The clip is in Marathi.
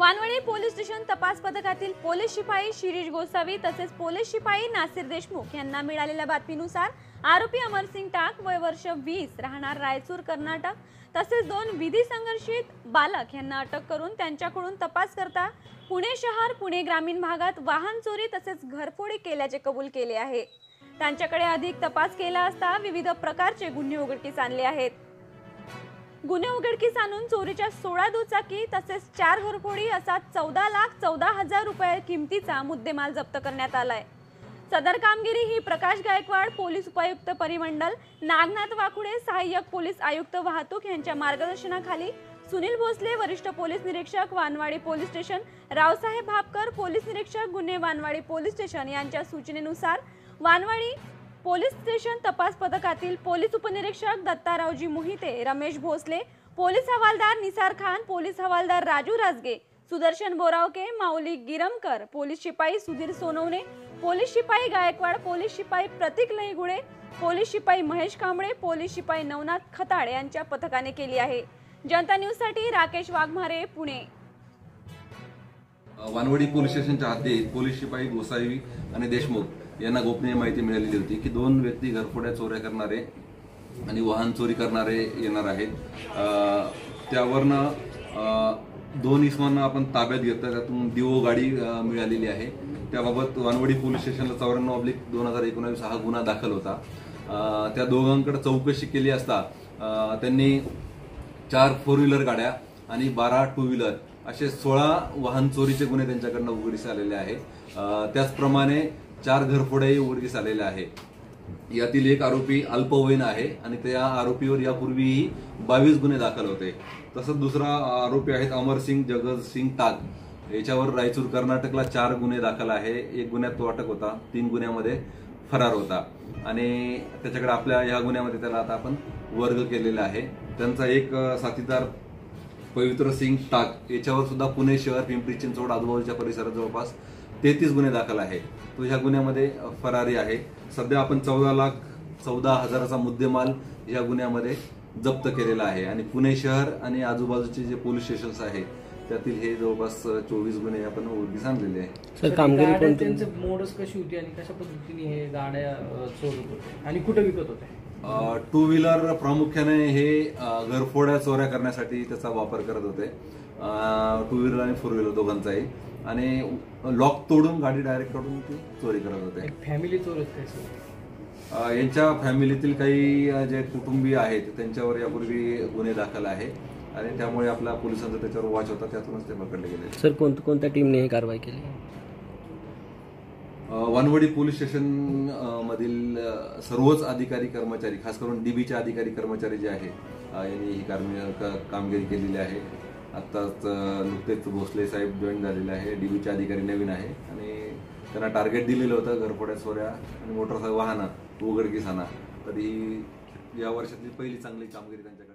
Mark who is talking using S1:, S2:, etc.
S1: वानवडी पोलीस स्टेशन तपास पथकातील पोलीस शिपाई शिरीष गोसावी तसेच पोलीस शिपाई नासिर देशमुख यांना मिळालेल्या बातमीनुसार आरोपी अमरसिंग टाक वय वर्ष वीस राहणार रायचूर कर्नाटक. तसेच दोन विधी संघर्षित बालक यांना अटक करून त्यांच्याकडून तपास करता पुणे शहर पुणे ग्रामीण भागात वाहन चोरी तसेच घरफोडी केल्याचे कबूल केले आहे. त्यांच्याकडे अधिक तपास केला असता विविध प्रकारचे गुन्हे उघडकीस आणले आहेत. गुन्हे उघडकीस आणून चोरीच्या सोळा दुचाकी तसेच चार घरफोडी असा चौदा लाख चौदा हजार रुपये किमतीचा मुद्देमाल जप्त करण्यात आलाय. सदर कामगिरी ही प्रकाश गायकवाड पोलीस उपायुक्त परिमंडल नागनाथ वाकुडे सहाय्यक पोलीस आयुक्त वाहतूक यांच्या मार्गदर्शनाखाली सुनील भोसले वरिष्ठ पोलीस निरीक्षक Wanwadi police station Raosaheb Bhapkar police निरीक्षक गुन्हे वानवाडी पोलीस स्टेशन यांच्या सूचनेनुसार वानवाडी पोलीस स्टेशन तपास पथकातील पोलीस उपनिरीक्षक दत्तारावजी मोहिते रमेश भोसले पोलीस हवालदार निसार खान पोलीस हवालदार राजू राजगे सुदर्शन बोरावके माऊली गिरमकर पोलीस शिपाई सुधीर सोनवणे पोलीस शिपाई गायकवाड पोलीस शिपाई प्रतीक लईगुडे पोलीस शिपाई महेश कांबळे पोलीस शिपाई नवनाथ खताड यांच्या पथकाने केली आहे. जनता न्यूजसाठी राकेश वाघमारे पुणे.
S2: वानवडी पोलीस स्टेशनच्या हद्दीत पोलीस शिपाई गोसावी आणि देशमुख यांना गोपनीय माहिती मिळालेली होती की दोन व्यक्ती घरफोड्या चोऱ्या करणारे आणि वाहन चोरी करणारे येणार आहेत. त्यावरनं दोन इसमांना आपण ताब्यात घेतलं त्यातून दिवो गाडी मिळालेली आहे. त्याबाबत वानवडी पोलीस स्टेशनला चौऱ्याण्णव ऑब्लिक दोन हजार एकोणावीस हा गुन्हा दाखल होता. त्या दोघांकडे चौकशी केली असता त्यांनी चार फोर व्हीलर गाड्या आणि बारा टू व्हीलर असे सोळा वाहन चोरीचे गुन्हे त्यांच्याकडनं उघडीस आलेले आहे त्याचप्रमाणे चार घरफोड्याही उघडकीस आलेल्या आहे यातील एक आरोपी अल्पवयीन आहे आणि त्या आरोपीवर यापूर्वीही बावीस गुन्हे दाखल होते. तसंच दुसरा आरोपी आहेत अमरसिंग जगतसिंग टाग. याच्यावर रायचूर कर्नाटकला चार गुन्हे दाखल आहे. एक गुन्ह्यात तो अटक होता तीन गुन्ह्यामध्ये फरार होता. आणि त्याच्याकडे आपल्या या गुन्ह्यामध्ये त्याला आता आपण वर्ग केलेला आहे. त्यांचा एक साथीदार पवित्र सिंग टाक याच्यावर सुद्धा पुणे शहर पिंपरी चिंचवड आजूबाजूच्या परिसरात जवळपास तेहतीस गुन्हे दाखल आहे. तो ह्या गुन्ह्यामध्ये फरारी आहे. सध्या आपण चौदा लाख चौदा हजाराचा मुद्देमाल या गुन्ह्यामध्ये जप्त केलेला आहे. आणि पुणे शहर आणि आजूबाजूचे जे पोलीस स्टेशन्स आहेत त्यातील हे जवळपास चोवीस गुन्हे आपण उघडकीस आणलेले आहे
S3: सर कामगिरी
S4: गाड्या
S3: कोणती?
S4: त्यांचं मोडच कशी होती आणि कशा पद्धतीने हे गाड्या होते आणि कुठे विकत होते
S2: टू व्हीलर प्रामुख्याने हे घरफोड्या चोऱ्या करण्यासाठी त्याचा वापर करत होते. टू व्हीलर आणि फोर व्हीलर दोघांचाही. आणि लॉक तोडून गाडी डायरेक्ट काढून ती चोरी करत होते.
S4: एक फॅमिली चोरत काय सर?
S2: अ, यांच्या फॅमिलीतील काही जे कुटुंबीय आहेत त्यांच्यावर यापूर्वी गुन्हे दाखल आहे. आणि त्यामुळे आपल्या पोलिसांचा त्याच्यावर वॉच होता त्यातूनच ते पकडले गेले.
S3: सर कोण कोणत्या टीमने ही कारवाई केली?
S2: वानवडी पोलीस स्टेशन मधील सर्वच अधिकारी कर्मचारी खास करून डीबीचे अधिकारी कर्मचारी जे आहे यांनी ही कामगिरी केलेली आहे. आत्ताच नुकतेच भोसले साहेब जॉईन झालेले आहे डीबीचे अधिकारी नवीन आहे. आणि त्यांना टार्गेट दिलेलं होतं घरफोड्या सोऱ्या आणि मोटरसायकल वाहनं उघडकीस आणा. तर ही या वर्षातली पहिली चांगली कामगिरी त्यांच्याकडे